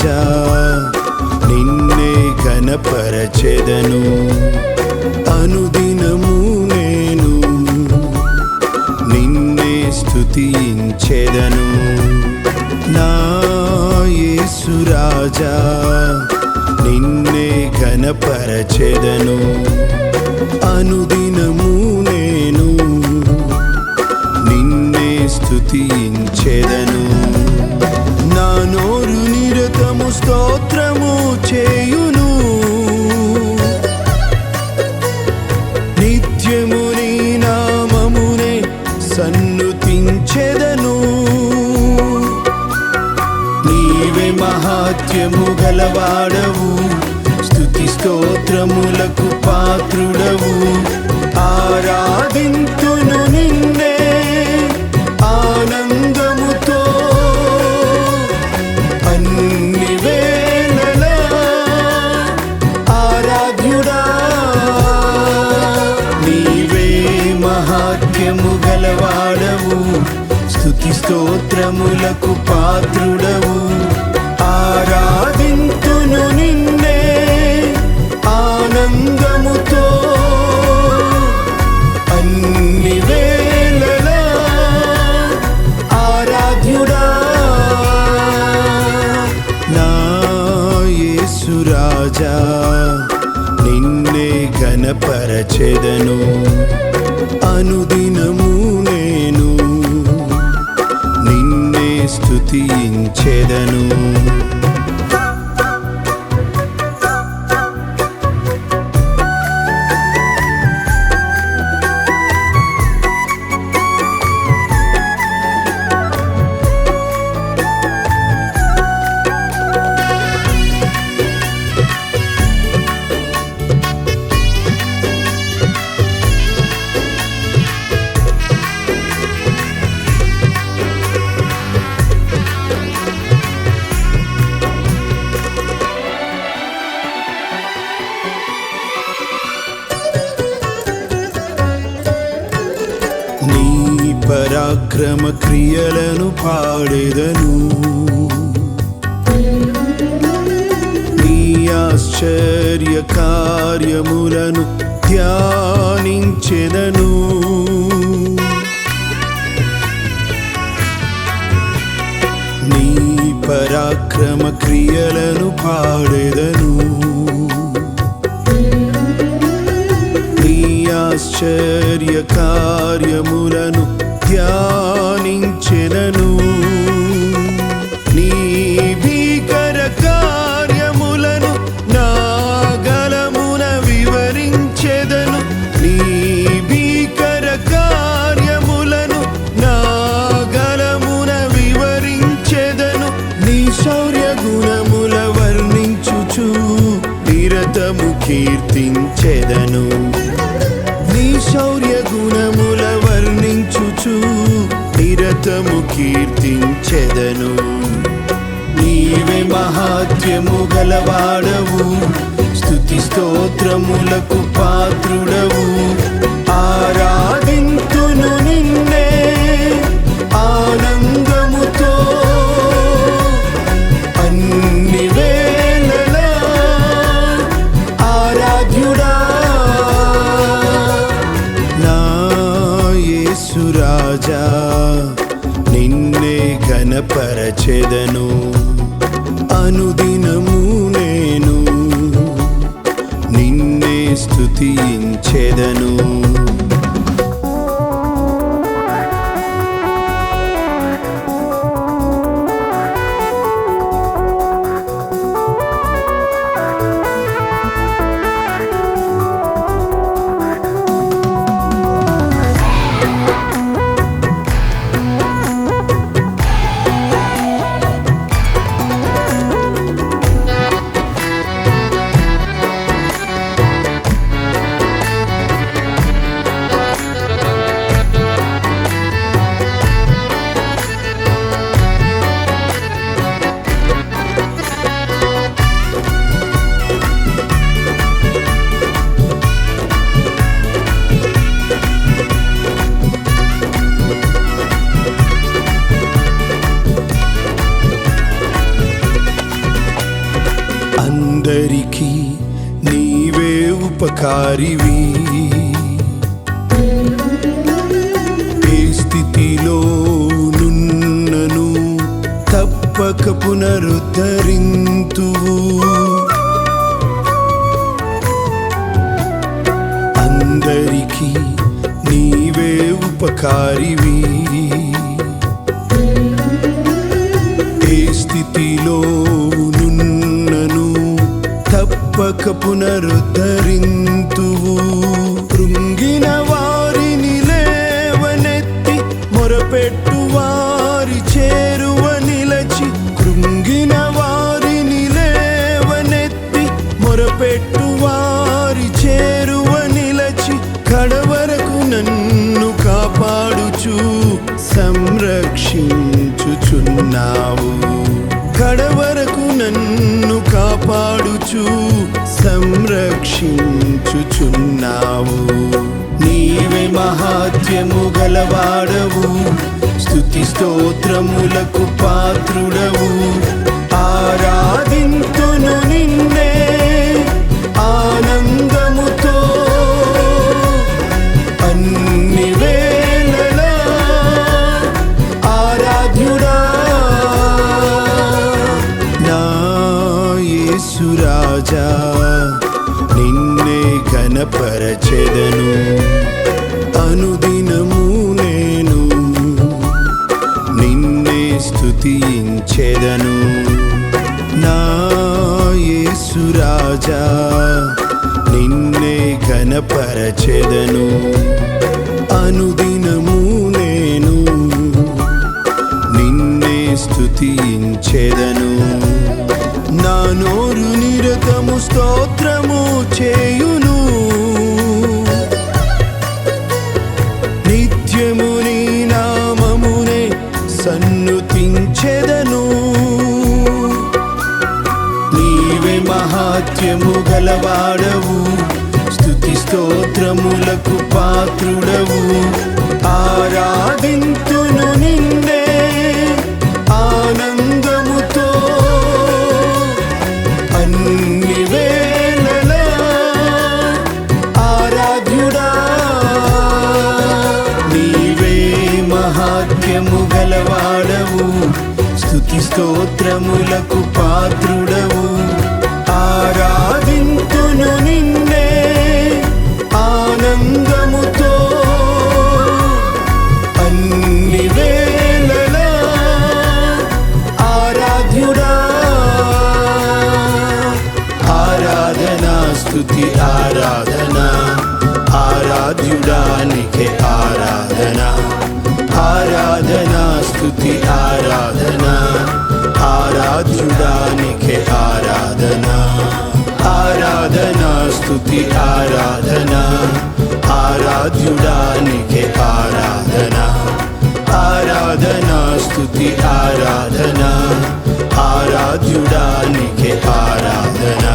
రాజా నిన్నే కనపరచెదను అనుదినము నేను నిన్నే స్థుతించెదను నా యేసురాజా నిన్నే కనపరచెదను అనుదినము నేను నిన్నే స్థుతించెదను మహాత్యము గలవాడవు. స్థుతి స్తోత్రములకు పాత్రుడవు. ఆరాధింతును నిన్నే ఆనందముతో. అన్ని వేళలా ఆరాధ్యుడా నీవే మహాత్యము గలవాడవు. స్తుతి స్తోత్రములకు పాత్రుడవు. Keden అక్రమ క్రియలను పాడెదను. నీ ఆశ్చర్య కార్యములను ధ్యానించెదను. నీ పరాక్రమ క్రియలను పాడెదను. నీ ఆశ్చర్య కార్యములను ధ్యానించెదను. నీ భీకర కార్యములను నాగలమున వివరించెదను. నీ భీకర కార్యములను నాగలమున వివరించెదను. నీ శౌర్య గుణముల వర్ణించుచు నిరతము కీర్తించెదను. నిరతము కీర్తించెదను. నీవే మహాత్యము గలవాడవు. స్తుతి స్తోత్రములకు పాత్రుడవు. ఆరా ఘనపరచెదను అనుదినము నేను నిన్నే స్తుతించెదను. అందరికీ నీవే ఉపకారివి. ఏ స్థితిలో నున్నను తప్పక పునరుద్ధరింతువు. అందరికీ నీవే ఉపకారివి. పునరుద్ధరింతువు కృంగిన వారిని లేవనెత్తి మొరపెట్టు వారి చేరువ నిలచి కృంగిన వారిని లేవనెత్తి మొరపెట్టు వారి చేరువ నిలచి కడవరకు నన్ను కాపాడుచు సంరక్షించుచున్నావు. కడవరకు నన్ను కాపాడుచు సంరక్షించుచున్నావు. నీవే మహాత్యము గలవాడవు. స్థుతి స్తోత్రములకు పాత్రుడవు. ఆరాధింతును నిన్న ఘనపరచెదను అనుదినము నేను నిన్నే స్థుతించెదను నా యేసురాజా నిన్నే ఘనపరచెదను. అనుదినము నేను నిన్నే స్థుతించెదను నా నోరు నిరతము స్తోత్రము చేయు పాత్రుడవు ఆరాధింతును నిన్నే ఆనందముతో. అన్ని వేళల ఆరాధ్యుడా నీవే మహాత్యము గలవాడవు. స్తుతి స్తోత్రములకు పాత్రుడు. స్థుతి ఆరాధన ఆరాధ్యుడానికి ఆరాధన ఆరాధన స్థుతి ఆరాధన ఆరాధ్యుడానికి ఆరాధన ఆరాధన స్థుతి ఆరాధన ఆరాధ్యుడానికి ఆరాధన ఆరాధన స్థుతి ఆరాధన ఆరాధ్యుడానికి ఆరాధన.